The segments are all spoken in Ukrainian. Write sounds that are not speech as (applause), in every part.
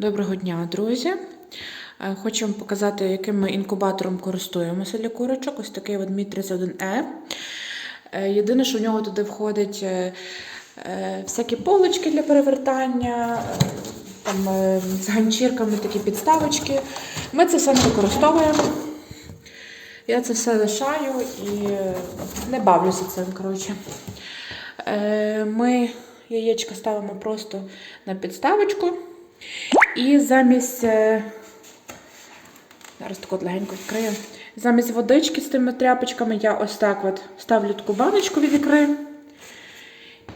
Доброго дня, друзі! Е, Хочу вам показати, яким ми інкубатором користуємося для курочок. Ось такий от Мі 31E. Е, Єдине, що в нього туди входить е, всякі полочки для перевертання, там з ганчірками такі підставочки. Ми це все не використовуємо. Я це все лишаю і не бавлюся цим. коротше. Ми яєчка ставимо просто на підставочку. І замість. е, Зараз так легенько відкрию. Замість водички з тими тряпочками я ось так от ставлю таку баночку від ікри.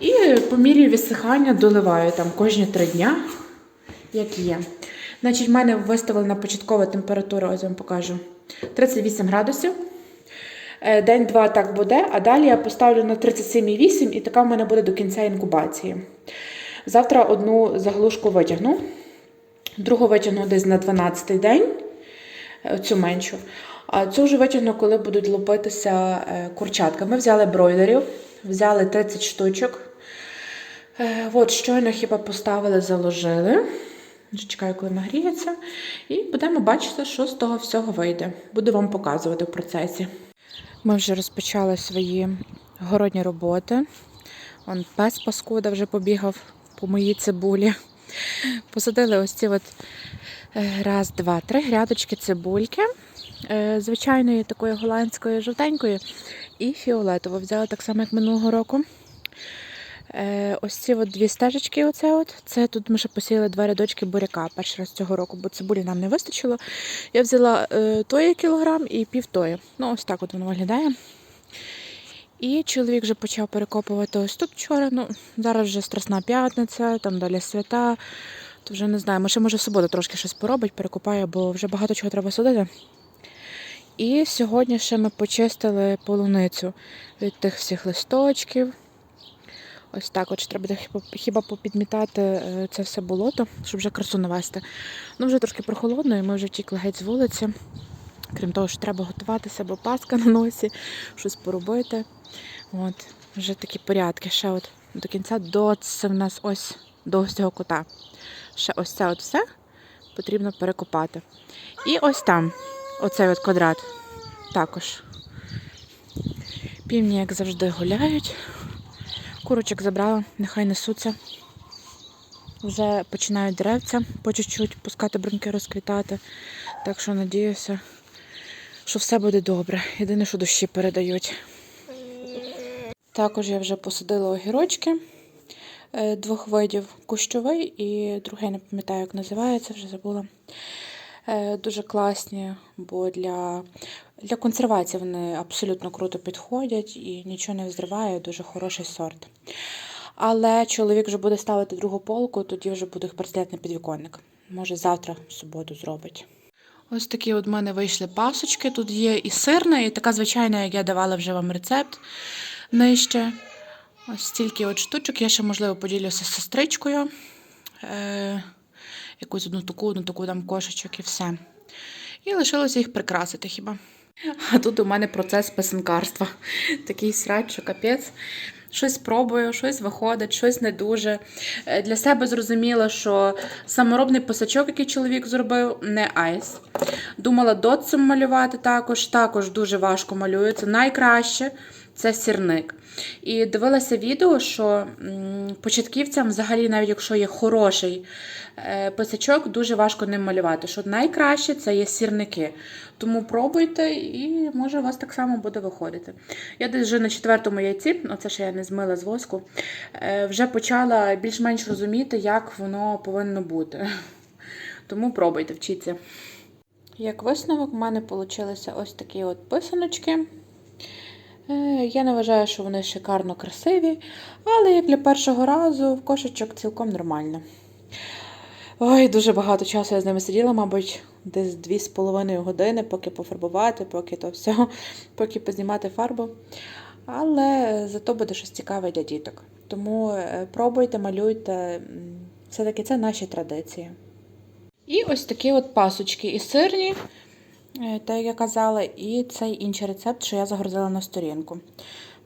І по мірі висихання доливаю там кожні три дня, як є. Значить, в мене виставили на початкова температура, ось вам покажу, 38 градусів. Е, День-два так буде, а далі я поставлю на 37,8 і така в мене буде до кінця інкубації. Завтра одну заглушку витягну, другу витягну десь на 12-й день, е, цю меншу. А цю вже витягну, коли будуть лупитися е, курчатка. Ми взяли бройлерів, взяли 30 штучок. Е, От, щойно хіба поставили, заложили. Чекаю, коли нагріється. І будемо бачити, що з того всього вийде. Буду вам показувати в процесі. Ми вже розпочали свої городні роботи. Он пес паскуда вже побігав по моїй цибулі. Посадили ось ці от е, раз, два, три грядочки цибульки. е, Звичайної такої голландської жовтенької і фіолетову. Взяла так само, як минулого року. Е, Ось ці от дві стежечки. Оце от. Це тут ми ще посіяли два рядочки буряка перший раз цього року, бо цибулі нам не вистачило. Я взяла тої кілограм і пів тої. Ну, ось так от воно виглядає. І чоловік вже почав перекопувати ось тут вчора. Ну, зараз вже Страсна п'ятниця, там далі свята. То вже не знаю, може, може в суботу трошки щось поробить, перекопає, бо вже багато чого треба садити. І сьогодні ще ми почистили полуницю від тих всіх листочків. Ось так, от треба хіба, хіба попідмітати е, це все болото, щоб вже красу навести. Ну, вже трошки прохолодно, і ми вже втікли геть з вулиці. Крім того, що треба готуватися, бо паска на носі, щось поробити. От, вже такі порядки. Ще от до кінця до в нас ось до цього кута. Ще ось це от все потрібно перекопати. І ось там, оцей от квадрат. Також. Півні, як завжди, гуляють. Курочок забрала, нехай несуться. Вже починають деревця по чуть-чуть пускати бруньки розквітати. Так що надіюся, що все буде добре. Єдине, що дощі передають. Також я вже посадила огірочки е, двох видів кущовий і другий не пам'ятаю, як називається, вже забула. Е, Дуже класні, бо для, для консервації вони абсолютно круто підходять і нічого не взриває, дуже хороший сорт. Але чоловік вже буде ставити другу полку, тоді вже буду їх переставляти на підвіконник. Може, завтра, в суботу, зробить. Ось такі от в мене вийшли пасочки. Тут є і сирна, і така звичайна, як я давала вже вам рецепт нижче. Ось стільки от штучок. Я ще, можливо, поділюся з сестричкою. Е, якусь одну таку, одну таку там кошечок і все. І лишилося їх прикрасити хіба. А тут у мене процес писанкарства. Такий срач, що капець. Щось пробую, щось виходить, щось не дуже. Е, Для себе зрозуміла, що саморобний писачок, який чоловік зробив, не айс. Думала дотсом малювати також. Також дуже важко малюється. Найкраще це сірник. І дивилася відео, що початківцям, взагалі, навіть якщо є хороший е, писачок, дуже важко ним малювати. Що найкраще це є сірники. Тому пробуйте, і може у вас так само буде виходити. Я десь вже на четвертому яйці, оце ще я не змила з воску, е, вже почала більш-менш розуміти, як воно повинно бути. (laughs) Тому пробуйте, вчіться. Як висновок, в мене вийшли ось такі от писаночки. Е, Я не вважаю, що вони шикарно красиві, але як для першого разу в кошечок цілком нормально. Ой, дуже багато часу я з ними сиділа, мабуть, десь 2,5 години, поки пофарбувати, поки то все, (laughs) поки познімати фарбу. Але зато буде щось цікаве для діток. Тому е, пробуйте, малюйте. Все-таки це наші традиції. І ось такі от пасочки і сирні, е, так як я казала, і цей інший рецепт, що я загрузила на сторінку.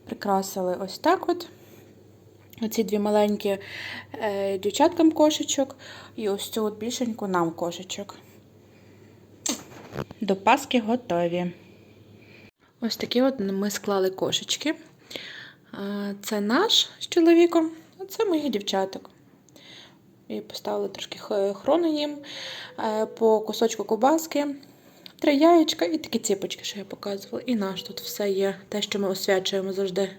Прикрасили ось так от. Оці дві маленькі е, дівчаткам кошечок і ось цю от більшеньку нам кошечок. До Паски готові. Ось такі от ми склали кошечки. Е, Це наш з чоловіком, а це моїх дівчаток. І поставили трошки хрону їм по кусочку кубаски, три яєчка і такі ціпочки, що я показувала. І наш тут все є, те, що ми освячуємо завжди.